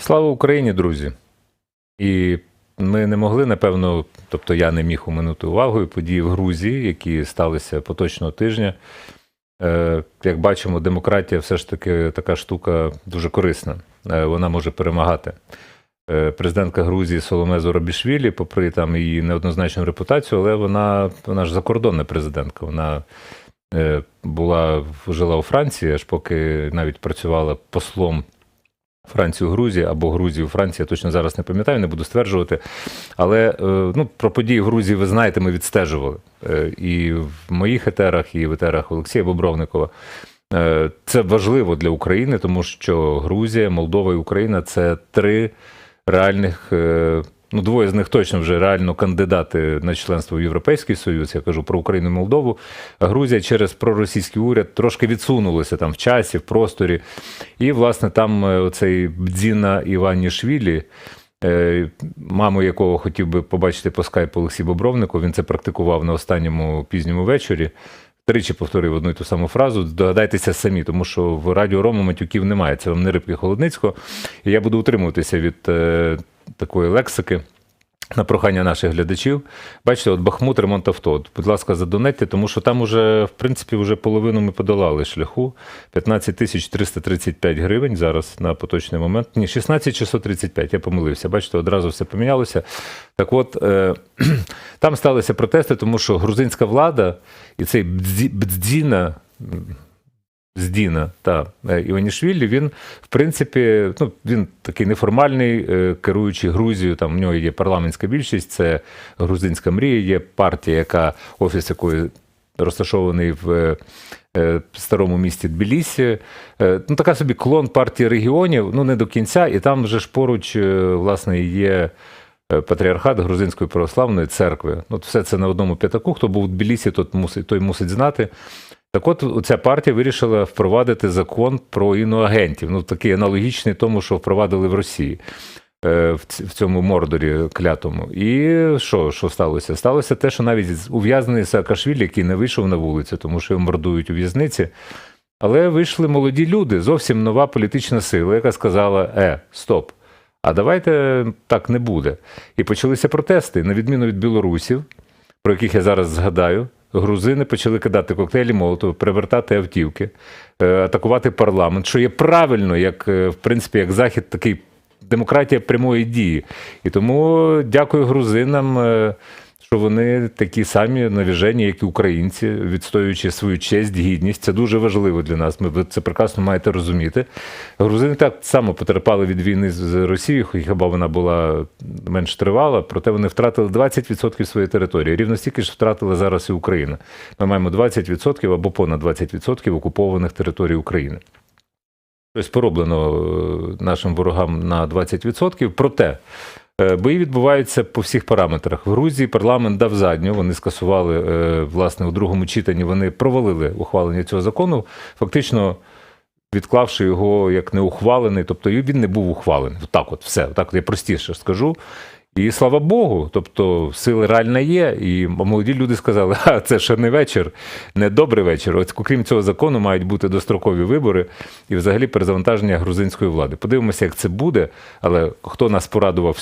Слава Україні, друзі! І ми не могли, напевно, тобто я не міг оминути увагою події в Грузії, які сталися поточного тижня. Е, Як бачимо, демократія все ж таки така штука дуже корисна. Е, Вона може перемагати. Е, Президентка Грузії Соломе Зоробішвілі, попри там її неоднозначну репутацію, але вона, вона ж закордонна президентка. Вона була жила у Франції, аж поки навіть працювала послом Францію Грузія або Грузію Франція, точно зараз не пам'ятаю, не буду стверджувати. Але е, ну, про події в Грузії, ви знаєте, ми відстежували. Е, І в моїх етерах, і в етерах Олексія Бобровникова. Е, Це важливо для України, тому що Грузія, Молдова і Україна це три реальних. Ну, двоє з них точно вже реально кандидати на членство в Європейський Союз. Я кажу про Україну і Молдову. Грузія через проросійський уряд трошки відсунулася там в часі, в просторі. І, власне, там е, оцей Бдзіна Іванішвілі, е, маму якого хотів би побачити по скайпу Олексій Бобровнику, він це практикував на останньому пізньому вечорі. Тричі повторив одну і ту саму фразу. Догадайтеся самі, тому що в радіо Рому матюків немає. Це вам не рибки Холодницького. І я буду утримуватися від е, такої лексики. На прохання наших глядачів. Бачите, от Бахмут, ремонт авто. Будь ласка, задонетьте, тому що там уже, в принципі, вже половину ми подолали шляху. 15 тисяч 335 гривень зараз на поточний момент. Ні, 16 635, я помилився. Бачите, одразу все помінялося. Так от, е, там сталися протести, тому що грузинська влада і цей Бдзі- Бдзіна, Здіна та е, Іванішвілі, він, в принципі, ну, він такий неформальний, е, керуючий Грузією. Там в нього є парламентська більшість, це грузинська мрія, є партія, яка офіс якої розташований в е, старому місті Тбілісі. Ну, така собі клон партії регіонів, ну не до кінця, і там вже ж поруч, власне, є. Патріархат Грузинської православної церкви. Ну, все це на одному п'ятаку. Хто був в Тбілісі, тот мусить, той мусить знати. Так от ця партія вирішила впровадити закон про іноагентів. Ну, такий аналогічний тому, що впровадили в Росії е, в цьому мордорі клятому. І що, що сталося? Сталося те, що навіть ув'язнений Саакашвілі, який не вийшов на вулицю, тому що його мордують у в'язниці. Але вийшли молоді люди, зовсім нова політична сила, яка сказала: е, стоп. А давайте так не буде. І почалися протести, на відміну від білорусів, про яких я зараз згадаю. Грузини почали кидати коктейлі Молотова, перевертати автівки, е, атакувати парламент, що є правильно, як е, в принципі, як захід, такий демократія прямої дії. І тому дякую грузинам, е, що вони такі самі навіжені, як і українці, відстоюючи свою честь, гідність. Це дуже важливо для нас. Ми це прекрасно маєте розуміти. Грузини так само потерпали від війни з Росією, хіба вона була менш тривала, проте вони втратили 20% своєї території. Рівно стільки ж втратила зараз і Україна. Ми маємо 20% або понад 20% окупованих територій України. Тобто пороблено е, нашим ворогам на 20%. Проте бої відбуваються по всіх параметрах. В Грузії парламент дав задню. Вони скасували е, власне у другому читанні. Вони провалили ухвалення цього закону, фактично відклавши його як неухвалений. Тобто він не був ухвалений. Так, от все. Так, я простіше скажу. І слава Богу, тобто сила реальна є, і молоді люди сказали, а це ще не вечір, не добрий вечір. От окрім цього закону мають бути дострокові вибори і взагалі перезавантаження грузинської влади. Подивимося, як це буде, але хто нас порадував